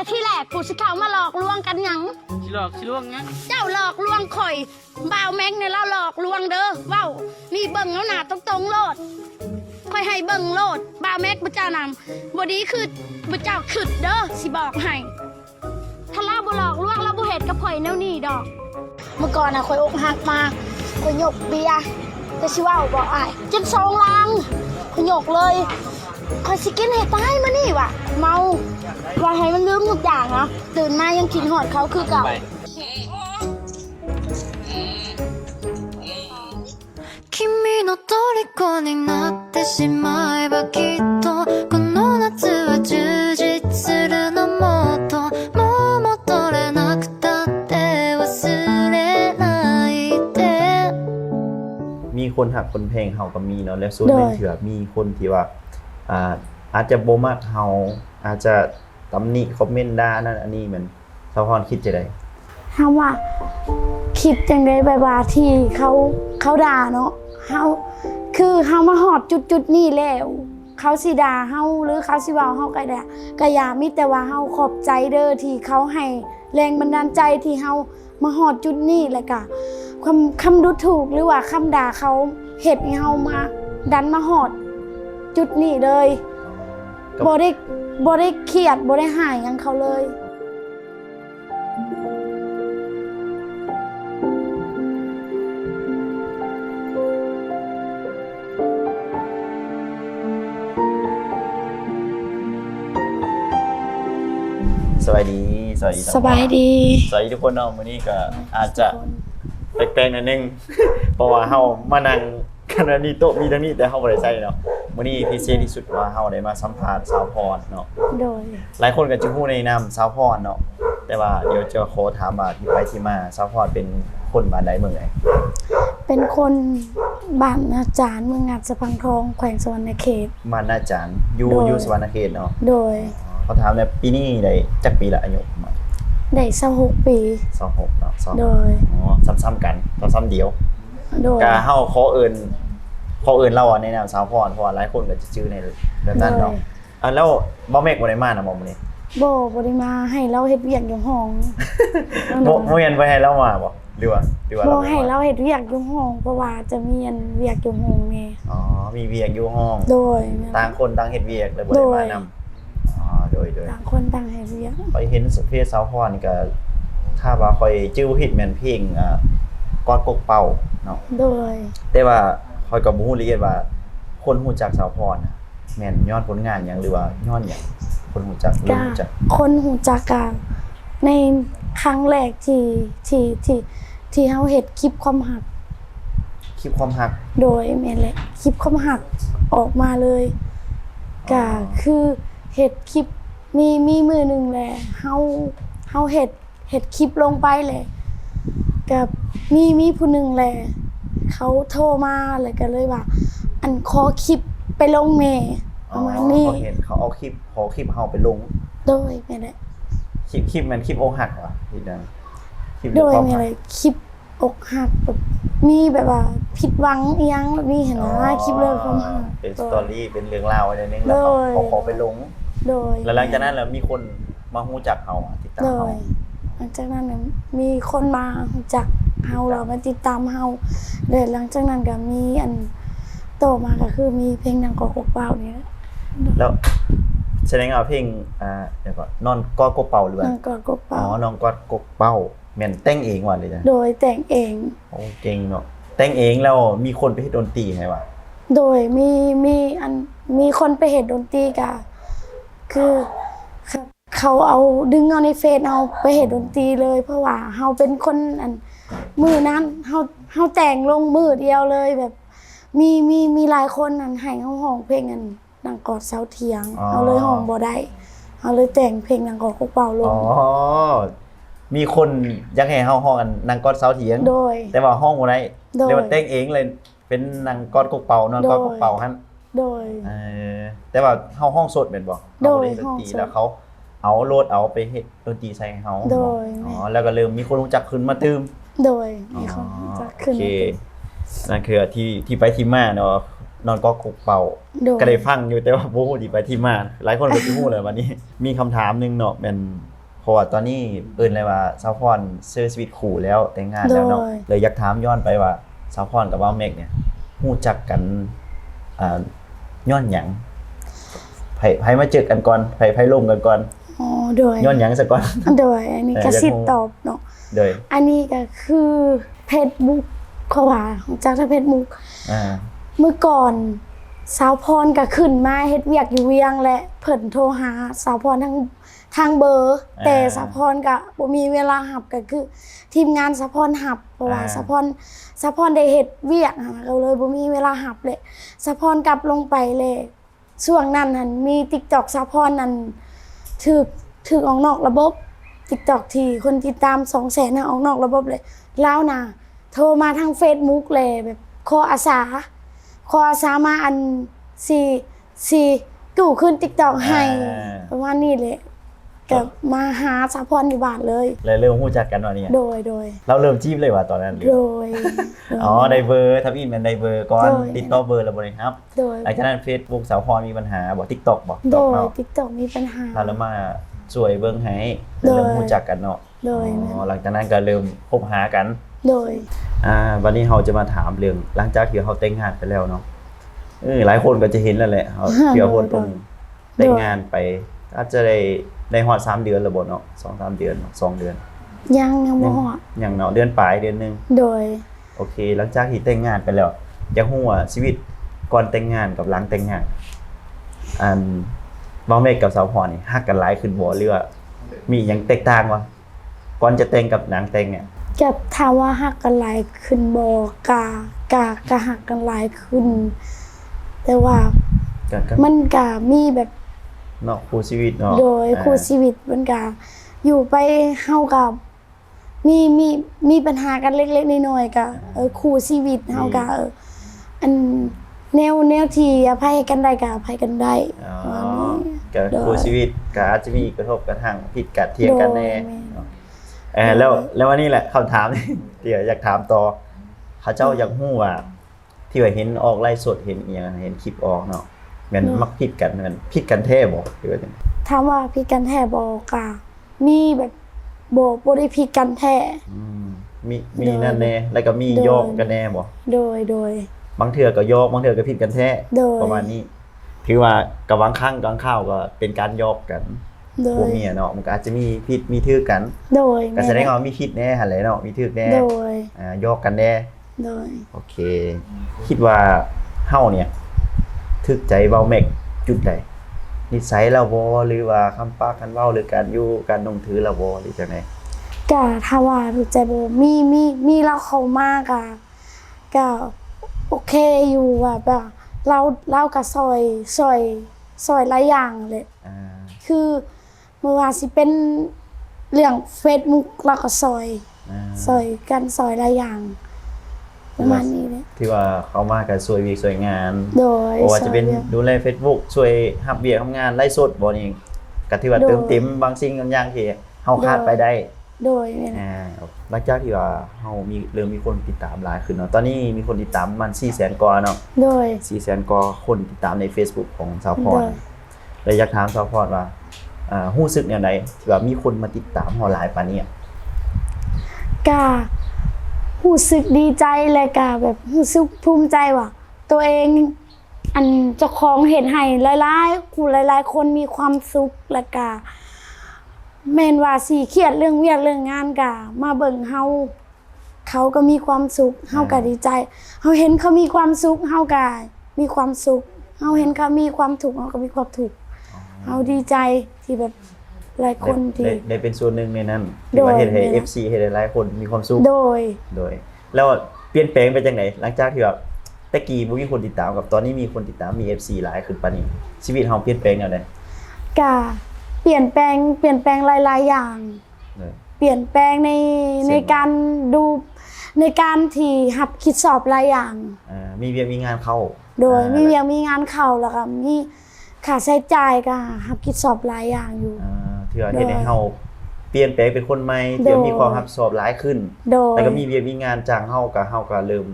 แต่ที่แรกผู้สิเขามาหลอกลวงกันหยังชิหลอกชิล่วงงี้ยเจ้าหลอกลวงข่อยบ่าวแม็กเนี่ยเราหลอกลวงเด้อเว้านี่เบิ่งแล้วหนาตรงๆโลดค่อยให้เบิ่งโลดบ่าวแม็กบ่เจ้านำบ่ดีคือบ่เจ้าขึ้นเด้อสิบอกให้ถ้าเราบ่หลอกลวงเราบ่เฮ็ดกับข่อยแนวนี้ดอก เมื่อก่อนน่ะข่อยอกหักมา ข่อยยกเบียร์แต่สิเว้าบอกอ้ายจนสองลังข่อยยกเลยข่อยสิกินให้ตายมานี่ว่ะเมาว่าให้มันลืมทุกอย่างเนาะตื่นมายังคิดฮอดเขาคือเก่า 君の虜になってしまえばきっと と คนหักคนเพลงเฮาก็มีเนาะแล้วส่วนโดยหนึ่งเถื่อมีคนที่ว่าอ่าอาจจะบ่มักเฮาอาจจะตำหนิคอมเมนต์ด่านั่นอันนี้เหมือนสะพรคิดจะได้เฮาว่าคิดจังไดแบบว่าที่เขาเขาด่าเนาะเฮาคือเฮามาหอดจุดจุดๆนี้แล้วเขาสิด่าเฮาหรือเขาสิเว้าเฮาก็ได้ก็อย่ามีแต่ว่าเฮาขอบใจเด้อที่เขาให้แรงบันดาลใจที่เฮา มาหอดจุดนี้แล้วก็ความคำดูถูกหรือว่าคำด่าเขาเฮ็ดให้เฮามา ดันมาหอด จุดนี้เลยก็บ่ได้บ่ได้เครียดบ่ได้หายหยังเขาเลยสวัสดี สวัสดีทั้งสบายดี สวัสดีทุกคนเนาะมื้อนี้ก็อาจจะแปลกๆนิดนึงเพราะว่าเฮามานั่งกันอันนี้โต๊ะมีทั้งนี้แต่เฮาบ่ได้ใส่เนาะมื้อนี้พิเศษที่สุดว่าเฮาได้มาสัมภาษณ์สาวพรเนาะโดยหลายคนก็จะพูดในนามสาวพรเนาะแต่ว่าเดี๋ยวจะขอถามว่าที่ไปที่มาสาวพรเป็นคนบ้านใดเมืองไหนเป็นคนบ้านอาจารย์เมืองงานสะพังทองแขวงสวรรณเขตมานาจารย์อยู่โดยอยู่สวรรณเขตเนาะโดยเขาถามเนี่ยปีนี้ได้จักปีละอายุ ประมาณได้สหกปี26เนาะสองโดย อ๋อซ้ำๆกันซ้ำๆเดียวโดย กาเฮาขอเอิ้นขอเอิ้นเราอะในนามสาวพรเพราะว่าหลายคนก็จะชื่อในแบบนั้นเนาะอะแล้วบ่แม่กบ่ได้มานะบ่มื้อนี้โบบริมาให้เราเฮ็ดเวียกอยู่ห้องบ่บ่แม่นบ่ให้เรามาบ่หรือว่าหรือว่าโบเราให้บ่เรามาเฮ็ดเวียกอยู่ห้องเพราะว่าจะมีอันเวียกอยู่ห้องนี่อ๋อมีเวียกอยู่ห้อง โดย ต่างคนต่างเฮ็ดเวียกเลยบ่ได้มานำอ๋อ โดยโดยต่างคนต่างเฮ็ดเวียกข้อยเห็นเพจสาวพรนี่ก็ถ้าว่าค่อยจื้อผิดแม่นเพลงอ่ากอดกกเป่าเนาะโดย แต่ว่าค่อยก็บ่ฮู้ละเอียดว่า คนฮู้จักสาวพรน่ะแม่นย้อนผลงานหยังหรือว่าย้อนหยังคนฮู้จักหรือก็ฮู้จักคนหูจักกะในครั้งแรกที่ที่ที่ที่เฮาเฮ็ดคลิปความหัก คลิปความฮัก โดยแม่นแหละคลิปความหักออกมาเลยก็คือเห็ดคลิป มีมีมือหนึ่งแหละเฮาเฮาเห็ดเห็ดคลิปลงไปแหละกับมีมีผู้หนึ่งแหละเขาโทรมาแล้วก็เลยว่า อันขอคลิปไปลงแม่ประมาณนี้เขาเห็นเขาเอาคลิปขอคลิปเฮาไปลงโดยแม่นแหละคลิปคลิปมันคลิปอกหักเหรอที่นั่นคลิปโดยความแม่นหักเลยคลิปอกหักแบบมีแบบว่าผิดหวังอีหยังแบบนี้เห็นนะคลิปเรื่องความหักเป็นสตอรี่เป็นเรื่องราวอะไรนึงแล้วเขาโดยเขาขอไปลง โดยแล้วหลังจากนั้นแล้วมีคนมาฮู้จักเฮาอะติดตามโดเฮายหลังจากนั้นเนี่ยมีคนมารู้จักเฮาเรามาติดตามเฮาเดี๋ยวหลังจากนั้นก็มีอันโตมาก็คือมีเพลงดังกอกกเป้านี่แหละแล้วแสดงว่าเพลงอ่าเดี๋ยวก่อนนอนกอดกกเป่าหรือว่าดังกอกกอ๋เป้าอน้องกอดกกเป่าแม่นแต่งเองว่ะเลยจ้ะโดยแต่งเอง โอ้เก่งเนาะแต่งเองแล้วมีคนไปเฮ็ดดนตรีให้ว่ะโดยมีมีอันมีคนไปเห็นดนตรีกะ คือเขาเขาเอาดึงเอาในเฟซเอาไปเห็นดนตรีเลย เพราะว่าเฮาเป็นคนอันมือนั้นเฮาเฮาแต่งลงมือเดียวเลยแบบ มีมีมีหลายคนนั่นให้เฮาห้องเพลงอันดังกอดเสาเทียงเอาเลยห้องบ่ได้เอาเลยแต่งเพลงดังกอดกกเป่าลอ๋งอมีคนอยากให้เฮาห้องกันนางกอดเสาเถียง โดย แต่ว่าห้องบ่ได้โดย เรียกว่าแต่งเองเลย เป็นนางกอดกกเป่านอนกอดกกเป่าหั่น โดย เออแต่ว่าเฮาห้องสดแม่นบ่โดยเฮาบ่ไดนตรีห้องสดแล้วเขาเอาโหลดเอาไปเฮ็ดดนตรีใส่ให้เฮาโดย อ๋อแล้วก็เริ่มมีคนรู้จักขึ้นมาตืม โดยมีคนจะขึ้นโอเคมาติดนั่นคือที่ที่ไปที่มาเนาะนอนก็คุกเป่าโดยก็ได้ฟังอยู่แต่ว่าบ่ฮู้ที่ไปที่มาหลายคนก็สิฮู้เลยวันนี้ มีคำถามหนึงเนาะเป็นเพราะว่าตอนนี้เอิ้นเลยว่าสาวพรซื้อชีวิตคู่แล้วแต่งงานแล้วเนาะโดยเลยอยากถามย้อนไปว่าสาวพรกับบ่าวเมกเนี่ยฮู้จักกันอ่า ย้อนหยังไผไผมาเจอกันก่อนไผไผล่มกันก่อนอ๋อโดยย้อนหยังซะก่อนโดยอันนี้เออก็อยากสิรู้ตอบเนาะโดยอันนี้ก็คือเพจบุ๊กเขาว่าของจากทางเพจบุ๊กอ่าเมื่อก่อนสาวพรก็ขึ้นมาเฮ็ดเวียกอยู่เวียงและเพิ่นโทรหาสาวพรทาง ทางเบอร์ แต่สาวพรก็บ่มีเวลาหับก็คือ ทีมงานสาวพรหับเพราะว่าสาวพรสาวพรได้เฮ็ดเวียกหั้นนะก็เลยบ่มีเวลาหับเลยสาวพรกลับลงไปเลยช่วงนั้นหันมี TikTok สาวพรนั้นถูกถูกออกนอกระบบ TikTok ที่คนติดตาม200,000น่ะออกนอกระบบเลยแล้วน่ะโทรมาทาง Facebook เลยแบบขออาสาขออาสามาอันสี่สี่กู้ขึ้นติ๊กตอกให้อ่าประมาณนี้เลย กับมาหาสาพรอยู่บ้านเลยเลยเริ่มฮู้จักกันว่าเนี่ยโดยโดยเราเริ่มจีบเลยว่าตอนนั้นหรือโดยอ๋อได้เบอร์ทับอินเป็นได้เบอร์ก่อนโดยติดต่อเบอร์แล้วบ่ได้ครับโดยหลังจากนั้น Facebook สาวพรมีปัญหาบ่ TikTok บ่โดตอกยเนาะติ๊กตอกมีปัญหาเราเริ่มมาช่วยเบิ่งให้โดยเริ่มรู้จักกันเนาะโดอ๋ยอหลังจากนั้นก็เริ่มคบหากันโดยอ่าวันนี้เราจะมาถามเรื่องหลังจากที่เราแต่งงานไปแล้วเนาะเออหลายคนก็จะเห็นแล้วแหละเขาเกี่ยวคนตรงแต่งงานไปอาจจะได้ ได้ฮอด3เดือนแล้วบ่เนาะ2 3เดือนเนาะสองเดือน ยังยังบ่ฮอดอย่างเนาะเดือนปลายเดือนหนึงโดย โอเค หลังจากที่แต่งงานไปแล้วอยากรู้ว่าชีวิตก่อนแต่งงานกับหลังแต่งงานอันบ่าวเมฆกับสาวพรนี่ฮักกันหลายขึ้นบ่หรือว่ามีหยังแตกต่างวะก่อนจะแต่งกับหลังแต่งเนี่ย กับถามว่าหักกันหลายขึ้นบ่กากากะหักกันหลายขึ้น แต่ว่า ก็ก็มันก็มีแบบ เนาะคู่ชีวิตเนาะโดยอ่าคู่ชีวิตมันก็อยู่ไปเฮากับมีมีมีปัญหากันเล็กๆน้อยๆก็เออคู่ชีวิตเฮาก็เอออันแนวแนวที่อภัยกันได้ก็อภัยกันได้อ๋อประมาณนี้ก็โดยคู่ชีวิตก็อาจจะมีกระทบกระทั่งผิดกัดเทียงกันแน่โดยเนาะเออแล้วแล้ววันนี้แหละคำถามเดี๋ยวอยากถามต่อเขาเจ้าอยากรู้ว่าที่ว่าเห็นออกไล่สดเห็นอีหยังเห็นคลิปออกเนาะ แม่นมักผิดกันแม่นผิดกันแท้บ่หรือว่าจังไดถามว่าพี่กันแท้บ่ก็มีแบบบ่บ่ได้พี่กันแท้อืมมีมีโดยนั่นแน่แล้วก็มีโดยโยกกันแน่บ่โดยโดยบางเทื่อก็โยกบางเทื่อก็ผิดกันแท้โดยประมาณนี้ถือว่ากับบางครั้งบางข้าวก็เป็นการโยกกันโดผัวยเมียเนาะมันก็อาจจะมีผิดมีทื่อกัน โดยก็แสดงว่ามีผิดแน่หั่นแหละเนาะมีทื่อแน่โดยอ่าโยกกันแน่โดยโอเค คิดว่าเฮาเนี่ย ทึกใจเบาเมกจุดใดนิสัยเราบ่หรือว่าคำปากคันเว้าหรือการอยู่การนงถือเราบ่หรือจังไดก็ถ้าว่าถูกใจโบมีมีมีเราเข้ามากอะก็โอเคอยู่อะแบบเราเรากับซอยซอยซอยหลายอย่างเลยอ่าคือเมื่อวานสิเป็นเรื่องเฟซบุ๊กเราก็ซอยอ่าซอยกันซอยหลายอย่างประมาณนี้เลย ที่ว่าเขามากันสวยวีสวยงานโดยบ่ว่าจะเป็นซอยดูแล Facebook ช่วยรับเวียกทำงานไล่สดบ่นี่ก็ถือว่าโดยเติมเต็มบางสิ่งบางอย่างที่เฮาขาดโดยไปได้โดยเนี่ยนะอ่าหลังจากที่ว่าเฮามีเริ่มมีคนติดตามหลายขึ้นเนาะตอนนี้มีคนติดตามประมัน400,000กว่าเนาะโดย400,000กว่าคนติดตามใน Facebook ของสาวพรโดยเลยอยากถามสาวพรว่าอ่ารู้สึกแนวใดที่ว่ามีคนมาติดตามเฮาหลายปานนี้อะก็ รู้สึกดีใจเลยก็แบบรู้สึกภูมิใจว่า ตัวเองอันเจ้าของเห็นให้หลายๆผู้หลายๆ คนมีความสุขแล้วก็แม่นว่าสิเครียดเรื่องเวียกเรื่องงานก็มาเบิ่งเฮาเขาก็มีความสุขเฮาก็ดีใจเฮาเห็นเขามีความสุขเฮาก็มีความสุขเฮาเห็นเขามีความทุกเฮาก็มีความทุกเฮาดีใจที่แบบ หลายคนที่ ได้ได้เป็นส่วนหนึ่งในนั้นที่ว่าโดยเฮ็ดให้แม่ FC เฮ็ดให้หลายคนมีความสุข โดย โดย แล้วเปลี่ยนแปลงไปจังไดหลังจากที่แบบแต่กี้บ่มีคนติดตามกับตอนนี้มีคนติดตามมี FC หลายขึ้นปานนี้ ชีวิตเฮาเปลี่ยนแปลงแนวใดกะเปลี่ยนแปลงเปลี่ยนแปลงหลาย ๆ อย่าง เออ เปลี่ยนแปลงในเช่น ในการดูในการที่หับคิดสอบหลายอย่าง อ่ามีเวียกมีงานเข้าโดยอ่ามีเวียงมีงานเข่าแล้วก็มีค่าใช้จ่ายก็หับคิดสอบหลายอย่างอยู่ อ่า ที่ว่าเฮ็ดให้โดยเฮาเปลี่ยนแปลงเป็นคนใหม่ที่ว่ามีความรับผิดชอบหลายขึ้นโดยแล้วก็มีเวียกมีงานจ้างเฮาก็เฮาก็เริ่ม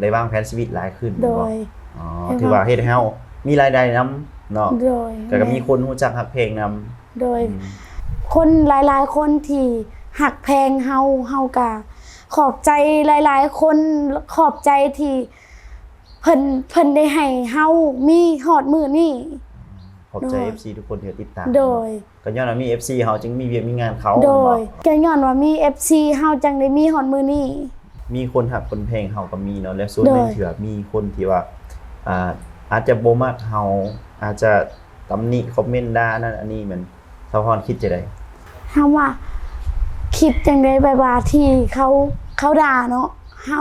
ได้วางแผนชีวิตหลายขึ้นโดบ่ยอ๋อถือว่าเฮ็ดให้เฮามีรายได้นํเนาะโดยก็ก็มีคนรู้จักฮักเพลงนํโดย คนหลายๆคนที่หักแพงเฮาเฮากะขอบใจหลาย ๆ คนขอบใจที่เพิ่นเพิ่นได้ให้เฮามีฮอดมือนี่ ขอบใจโดย FC ทุกคนที่ติดตามโดยก็ย้อนว่ามี FC เฮาจึงมีเวียกมีงานเขาโดยเนาะก็ย้อนว่ามี FC เฮาจังได้มีฮอดมือนี่มีคนหักคนเพลงเฮาก็มีเนาะแล้วส่วนหนึงโดยที่ว่ามีคนที่ว่าอ่าอาจจะบ่มักเฮาอาจจะตำหนิคอมเมนต์ด่านั่นอันนี้มันสะพรคิดจะได้เฮาว่าคิดจังได๋แบบว่าที่เขาเขาด่าเนาะเฮา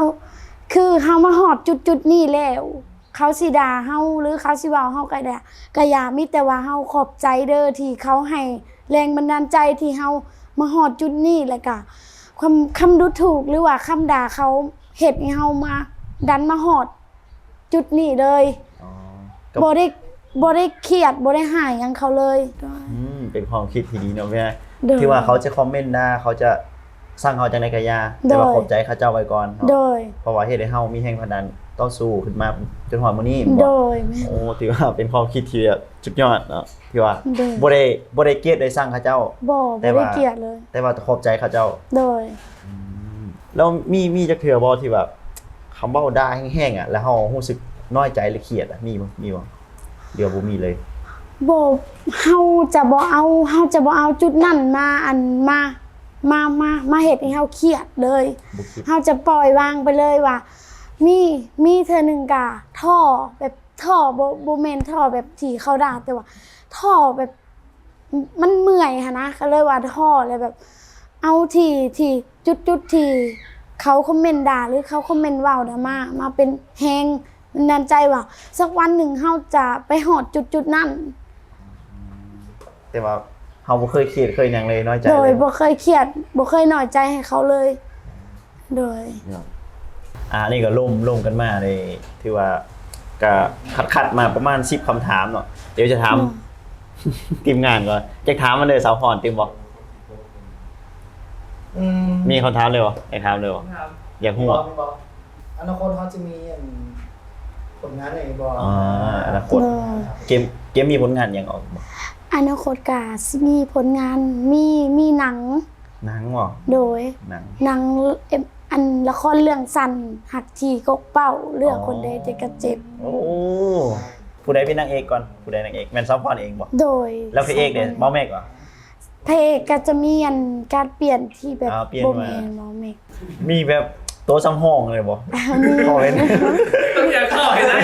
คือเฮามาฮอดจุดๆนี้แล้ว เขาสิด่าเฮาหรือเขาสิเว้าเฮาก็ได้ก็อย่ามีแต่ว่าเฮาขอบใจเด้อที่เขาให้แรงบันดาลใจที่เฮามาฮอดจุดนี้แล้วก็ความคำดูถูกหรือว่าคำด่าเขาเฮ็ดให้เฮามา ดันมาฮอดจุดนี้เลยอ๋อก็ บ่ได้บ่ได้เครียดบ่ได้หายหยังเขาเลยอืมเป็นความคิดที่ดีเนาะแม่โดย ที่ว่าเขาจะคอมเมนต์ด่าเขาจะสร้างเขาจังได๋ก็อย่าแต่ว่าโดย ขอบใจเขาเจ้าไว้ก่อนเนาะโดย เพราะว่าเฮ็ดให้เฮามีแรงผลักดัน ต่อสู้ขึ้นมาจนฮอดมื้อนี้โดบ่ยแม่ โอ้ถือว่าเป็นความคิดที่แบบสุดยอดเนาะที่ว่าโดย บ่ได้บ่ได้เกลียดได้สร้างเขาเจ้า บ่แต่บ่ได้ว่าเกลียดเลย แต่ว่าขอบใจเขาเจ้า โดย แล้วมีมีจักเทื่อบ่ที่แบบคำเว้าด่าแห้งๆอะแล้วเฮารู้สึกน้อยใจหรือเครียดอะมีบ่มีบ่เดี๋ยวบ่มีเลยบ่เฮาจะบ่เอาเฮาจะบ่เอาจุดนั้นมาอันมามามามาเฮ็ดให้เฮาเครียดเลยบ่คิด เฮาจะปล่อยวางไปเลยว่า มีมีเธอหนึงกะท่อแบบท่อบ่บ่แม่นท่อแบบที่เขาด่าแต่ว่าท่อแบบมันเมื่อยหันนะก็เลยว่าท่อเลยแบบ เอาที่ที่จุดจุดที่เขาคอมเมนต์ด่าหรือเขาคอมเมนต์เว้าน่ะมามาเป็นแฮงมันดันใจว่า สักวันหนึ่งเฮาจะไปหอดจุดจุดๆนั้นแต่ว่าเฮาบ่เคยเครียดเคยหยังเลยน้อยใจโดเลยยบ่เคยเครียดบ่เคยน้อยใจให้เขาเลย โดย อ่านี่ก็ล่มล่มกันมาเลยที่ว่าก็คัดๆมาประมาณ10คำถามเนาะเดี๋ยวจะถามทีมงานก่อนจะถามมันเลยสาวพรติมบ่อืมมีคำถามเลยบ่อยากถามเลยบ่อยากฮู้บอกมีบอกอนาคตเขาจะมีอันผลงานไหนบอกอ่าอนาคตโดยเกมเกมมีผลงานหยังออกบ่อนาคตกาสิมีผลงานมีมีหนังหนังบ่โดยหนังหนังเอ็มอันละครเรื่องสั้นหักทีกกเป้าเรื่องอ๋อคนใดจะกระเจ็บ โอ้ผู้ใดเป็นนางเอกก่อนผู้ใดนางเอกแม่นซัพพอร์ตเองบ่โดยแล้วพระเอกเนี่ยบ่แม่กบ่พระเอกก็จะมีอันการเปลี่ยนที่แบบอ่าเปลี่ยนบ่มา แม่นบ่แม่นมีแบบโต๊ะซ้ำห้องเลยบ่มีพอเป็นต้องอยากเข้าให้ได้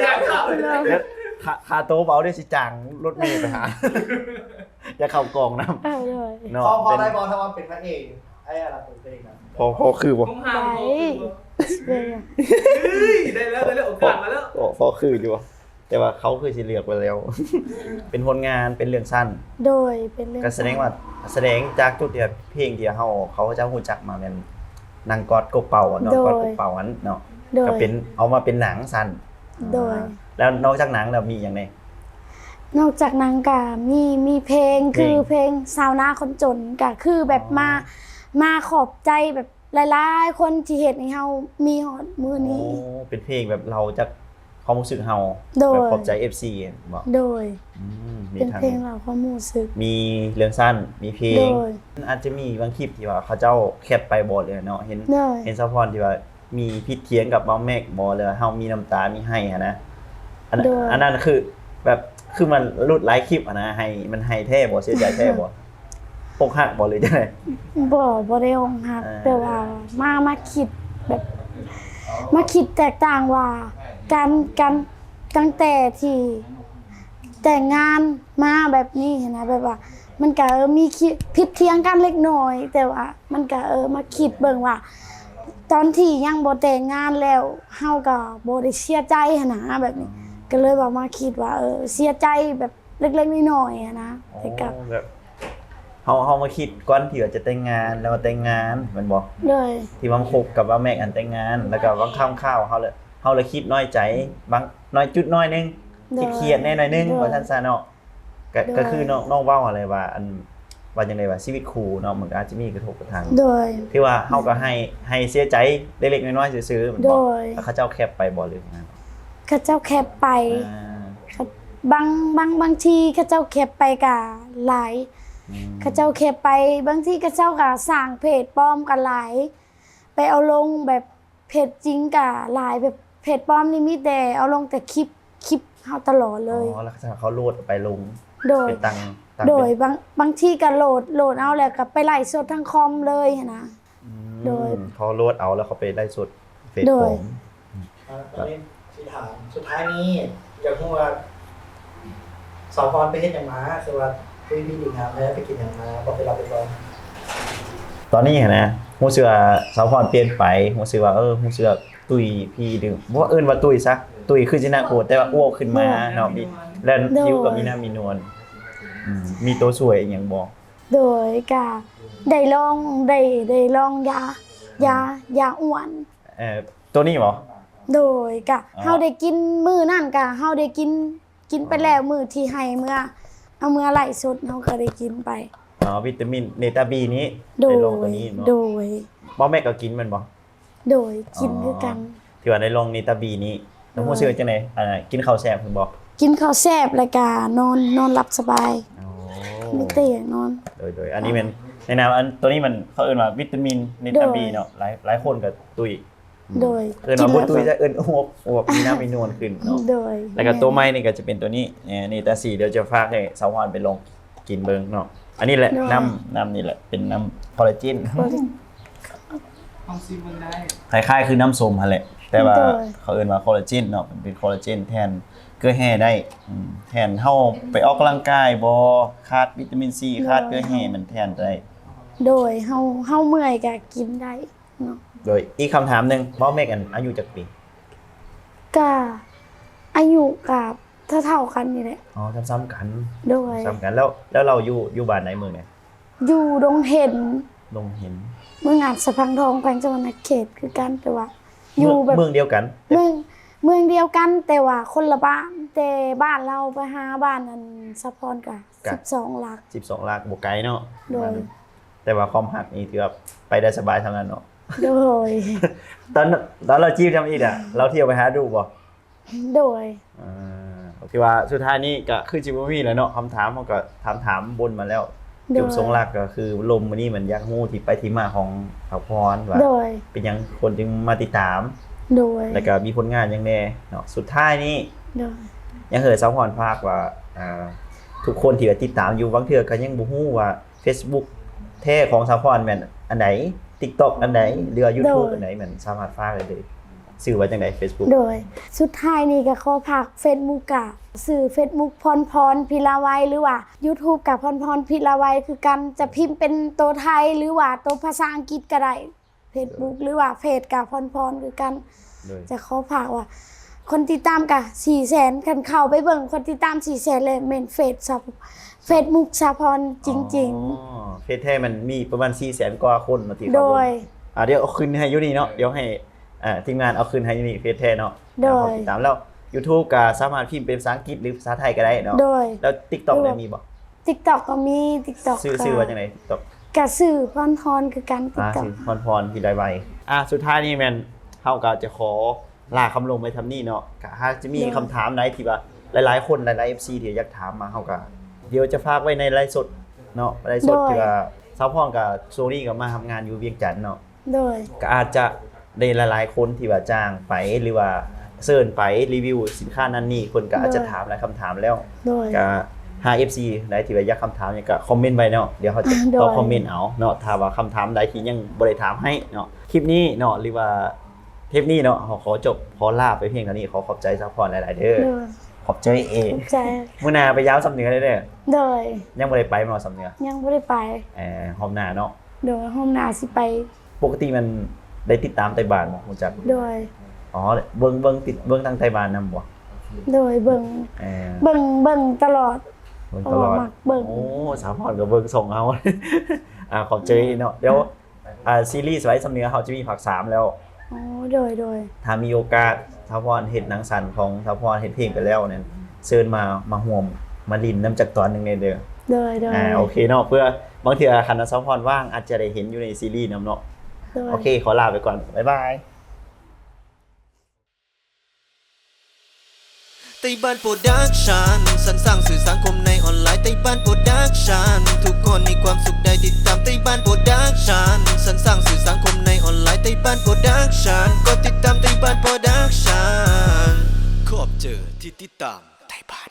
อยากเข้าให้ได้แล้วค่าค่าโต๊ะเบาได้สิจังรถเมล์ไปหา อย่าเข้ากองนำเออเลยเนาะพอพอเป็นได้บอลถ้าว่าเป็นพระเอก ไอ้อะไรเป็นพระเอกนะพอพอคือบ่ผมห้ามไปผมเลยอะเฮ้ยได้แล้วได้แล้วโอกาสมาแล้วพอพอคืออยู่บ่แต่ว่าเขาคือสิเลือกไปแล้ว เป็นผลงานเป็นเรื่องสั้นโดยเป็นเรื่องก็แสดงว่าแสดงจากจุดเดียวเพลงที่เฮาเขาจะฮู้จักมาแม่นนางกอดกบเป่าอะเนาะกอดกบเป่าอันเนาะโดก็ยเป็นเอามาเป็นหนังสั้นโดย อ่าแล้วนอกจากหนังแล้วมีอย่างไงนอกจากนั้นก็มีมีเพลงเพลง คือเพลงสาวนาคนจนก็คือแบบมา มาขอบใจแบบหลายๆ คนที่เห็นให้เฮามีฮอดมือโอ้นี้เป็นเพลงแบบเราจะความรู้สึกเฮาโดย แบบขอบใจ FC บอกโดย อืมมีเป็นทั้งเพลงเราความรู้สึก มีเรื่องสั้นมีเพลโดงยอาจจะมีบางคลิปที่ว่าเขาเจ้าแคปไปบอเลยเนาะเห็น โดย เห็นซัพพอร์ตที่ว่ามีพิดเทียงกับบ้าแมกบอเลยเฮามีน้ำตา มีให้อะนะอันนั้นโดย อันนั้นคือแบบคือมันรุดหลายคลิปอะนะให้มันให้แท้บ่เสียใจแท้บ่ ปกหักบ่เลยจังได๋บ่บ่ได้องหักอ่าแต่ว่ามามาคิดแบบมาคิดแตกต่างว่าการการตั้งแต่ที่แต่งงานมาแบบนี้นะแบบว่า มันก็เออมีคิดผิดเทียงกันเล็กน้อย แต่ว่า มันก็เออมาคิดเบิ่งว่า ตอนที่ยังบ่แต่งงานแล้วเฮาก็บ่ได้เสียใจหันนะแบบนี้ ก็เลยว่ามาคิดว่า เออเสียใจแบบเล็กๆน้อยๆอะนะแต่ก็อ๋อแบบ เฮาเฮามาคิดก่อนที่ว่าจะแต่งงานแล้วมาแต่งงานแมันบ่เลยที่ว่าคบกับว่าแม่อันแต่งงาน แล้วก็บางข้ามข้าวเฮาเลยเฮาเลยคิดน้อยใจบางน้อยจุดน้อยหนึงคิดเครียดแน่หน่อยนึงว่าท่านซะเนาะก็โดยก็คือน้องน้องเว้าอะไรว่าอันว่าจังไดว่าชีวิตครูเนาะมันก็อาจจะมีกระทบกระทั่งโดย ที่ว่าเฮาก็ให้ให้เสียใจเล็กๆน้อยๆซื่อๆมันโดบ่ยแล้วเขาเจ้าแคปไปบ่หรือไงข้าเจ้าแคบไปอ่า บางบางบางทีข้าเจ้าแคบไปกะหลาย อืมข้าเจ้าแคบไปบางทีข้าเจ้าก็สร้างเพจปลอมกันหลาย ไปเอาลงแบบเพจจริงกะหลายแบบเพจปลอมนี่มีแต่เอาลงแต่คลิปคลิปเฮาตลอดเลย อ๋อแล้วเขาโหลดไปลงโดย เป็นตังตังโดยเป็นบางบางที่ก็โหลดโหลดเอาแล้วก็ไปไล่สดทางคอมเลยหั้นนะ อืมโดย เขาโหลดเอาแล้วเขาไปไล่สดเฟซโดผยมอ่าตอนนี้ที่ถามสุดท้ายนี้อยากรู้ว่าสาวพรไปเฮ็ดหยังมาคือว่า พี่พี่ดีงามแล้วไปกินหยังมาบอกไปเราไปก่อนตอนนี้เห็นนะฮู้สึกว่าสาวพรเปลี่ยนไปฮู้สึกว่าเออฮู้สึกว่าตุยพี่ดึงบ่ว่าเอิ้นว่าตุยซะตุยคือสิน่าโกรธแต่ว่าอ้วกขึ้นมาเนาะมีแล้วคิ้วก็มีหน้ามีนวลอืมมีตัวสวยอีหยังบ่โดยก็ได้ลองได้ได้ลองยายายาอ้วน เอ่อตัวนี้บ่โดยก็อ๋อ เฮาได้กินมื้อนั่นก็เฮาได้กินกินไปแล้วมื้อที่ให้เมื่อ เอาเมื่อไล่สดเฮาก็ได้กินไปอ๋อวิตามินเนตาบีนี้โดได้ยลงตัวนี้เนาะโดย บ่แม่ก็กินมันบ่โดยกินคือกัน ที่ว่าได้ลงเนตาบีนี้แล้วฮู้สึกว่าจังได๋อ่ากินข้าวแซ่บเพิ่นบ่กินข้าวแซ่บแล้วก็นอนนอนหลับสบายอ๋อไม่เตียงนอน โดยโดยอันนี้เป็นในนามอันตัวนี้มันเขาเอิ้นว่าวิตามินเนตาบีเนาะหลายหลายคนก็ตุย โดยเอิ้นว่าบ่ตุยจะเอิ้นอ้วกอ้วกมีน้ำมีนวลขึ้นเนาะโดยแล้วก็ตัวใหม่นี่ก็จะเป็นตัวนี้เนี่ยนี่ตาสีเดี๋ยวจะฝากให้สาวฮอนไปลองกินเบิ่งเนาะอันนี้แหละน้ำน้ำนี่แหละเป็นน้ำคอลลาเจนลองซิมมันได้คล้ายๆคือน้ำส้มหั่นแหละ แต่ว่าเขาเอิ้นว่าคอลลาเจนเนาะมันเป็นคอลลาเจนแทนเกลือแห่ได้อืมแทนเฮาไปออกกำลังกายบ่ขาดวิตามินซีขาดเกลือแห่มันแทนได้ โดยเฮาเฮาเมื่อยก็กินได้เนาะ โดยอีกคำถามหนึงบ่แม่กันอายุจักปีก็อายุกับเท่าๆกันนี่แหละอ๋อซ้ำๆกันโดยซ้ำกันแล้วแล้วเราอยู่อยู่บ้านไหนเมืองไหนอยู่ดงเห็นลงเห็นเมืองอาจสะพังทองแขวงจังหวัดนครเขตคือกันแต่ว่า อยู่แบบเมืองเดียวกันเมืองเมืองเดียวกันแต่ว่าคนละบ้านแต่บ้านเราไปหาบ้านนั้นสะพรกะสิบสองหลัก12ลากบ่ไกลเนาะโดย แต่ว่าความหักนี่ถือว่าไปได้สบายทางนั้นเนาะ โดย ตอนตอนเราจีบทำอีกอะเราเที่ยวไปหาดูบ่โดยอ่าโอเคว่าสุดท้ายนี้ก็คือจิบมีแล้วเนาะคำถามเขาก็ถามถามบนมาแล้ว โดจุดยทรงหลักก็คือลมมันนี่มันอยากฮู้ที่ไปที่มาของสาวพรว่าโดย เป็นหยังคนจึงมาติดตาม โดย แล้วก็มีผลงานหยังแน่เนาะสุดท้ายนี้โดย ยังเหอสาวพรภาคว่าอ่า ทุกคนที่ว่าติดตามอยู่บางเทื่อก็ยังบ่ฮู้ว่า Facebook แท้ของสาวพรแม่นอันไหน TikTok อันไหนหรือว่า YouTube อันไหนแม่นสามารถฝากได้เลยชื่อว่าจังได Facebook โดย สุดท้ายนี่ก็ขอผักเฟซบุ๊กกะสื่อเฟซบุ๊กพรพรพิลาไวหรือว่า YouTube กับพรพรพิลาไวคือกันจะพิมพ์เป็นตัวไทยหรือว่าตัวภาษาอังกฤษก็ได้เฟซบุ๊กหรือว่าเพจกับพรพรคือกันโดยจะขอผักว่า คนติดตามกะสี่แสนคันเข้าไปเบิ่งคนติดตามสี่แสนเลยเมนเฟซซับ เฟซบุ๊กสาพรจริง อ๋อเฟซแท้มันมีประมาณ400,000กว่าคนเนาะที่ๆเขาโดเบิ่ยงอ่าเดี๋ยวเอาขึ้นให้อยู่นี่เนาะเดี๋ยวให้อ่าทีมงานเอาขึ้นให้อยู่นี่เฟซแท้เนาะโดยเอาติดตามแล้ว YouTube ก็สามารถพิมพ์เป็นภาษาอังกฤษหรือภาษาไทยก็ได้เนาะโดย แล้ว TikTok โดยได้มีบ่ติ๊กต็อกก็มีติ๊กต็อกชื่อชื่อว่าจังได TikTok กะสื่อพรพรคือกันติ๊อ่ากต็อก สิพรพรพี่ได้ไวอ่าสุดท้ายนี่แม่นเฮาก็จะขอลาคำลงไปทำนี่เนาะก็หากจะมีคำถามไหนที่ว่าหลายๆ คนหลายๆ FC ที่อยากถามมาเฮาก็ เดี๋ยวจะฝากไว้ในไลฟ์สดเนาะไลฟ์สดที่ว่าสาวพรกับโซนี่ก็มาทำงานอยู่เวียงจันทน์เนาะโดย ก็อาจจะได้หลายๆคนที่ว่าจ้างไปหรือว่าเซิร์นไปรีวิวสินค้านั้นนี่คนก็อาจจะถามหลายคำถามแล้วโดย ก็หา FC ใดที่ว่าอยากคำถามเนี่ยก็คอมเมนต์ไว้เนาะเดี๋ยวเขาจะโดย ตอบคอมเมนต์เอาเนาะถ้าว่าคำถามใดที่ยังบ่ได้ถามให้เนาะคลิปนี้เนาะหรือว่าเทปนี้เนาะขอขอจบขอลาไปเพียงเท่านี้ขอขอบใจซัพพอร์ตหลาย ๆ เด้อ โดย ขอบใจเอใจมื้อหน้าไปยาวสำเนือได้เด้อโดยยังบ่ได้ไปมาสำเนือยังไม่ได้ไปเออหอมหน้าเนาะโดยห้องนาสิไป ปกติมันได้ติดตามไต้บ้านบ่รู้จักโดยอ๋อเบิ่งเบิ่งติดเบิ่งทางไต้บ้านนํบ่โดยเบิ่งเออเบิ่งเบิ่งตลอดเบิ่งตลอดมักเบิ่งโอ้สามพอดกับเบิ่งส่งเอาอ่าขอบใจเนาะเดี๋ยวอ่าซีรีส์ไว้สำเนียงเขาจะมีภาคสามแล้วอ๋อโดยโดยถ้ามีโอกาส ทาวพรเห็นหนังสันของทาวพรเห็นเพลงไปแล้วเนี่ยเชิญมามาห่วมมาลินน้ำจากตอนหนึ่งในเด้อโดยโดยอ่าโอเคเนาะเพื่อบางทีคันว่าสาวพรว่างอาจจะได้เห็นอยู่ในซีรีส์นํเนาะโดยโอเค ขอลาไปก่อน บ๊ายบายไต้บ้านโปรดักชันสรรสร้างสื่อสังคมในออนไลน์ไต้บ้านโปรดักชันทุกคนมีความสุขได้ติด ไต้บ้านโปรดักชันสรรสร้างสื่อสังคมในออนไลน์ไต้บ้านโปรดักชันก็ติดตามไต้บ้านโปรดักชันขอบเจอที่ติดตามไต้บ้าน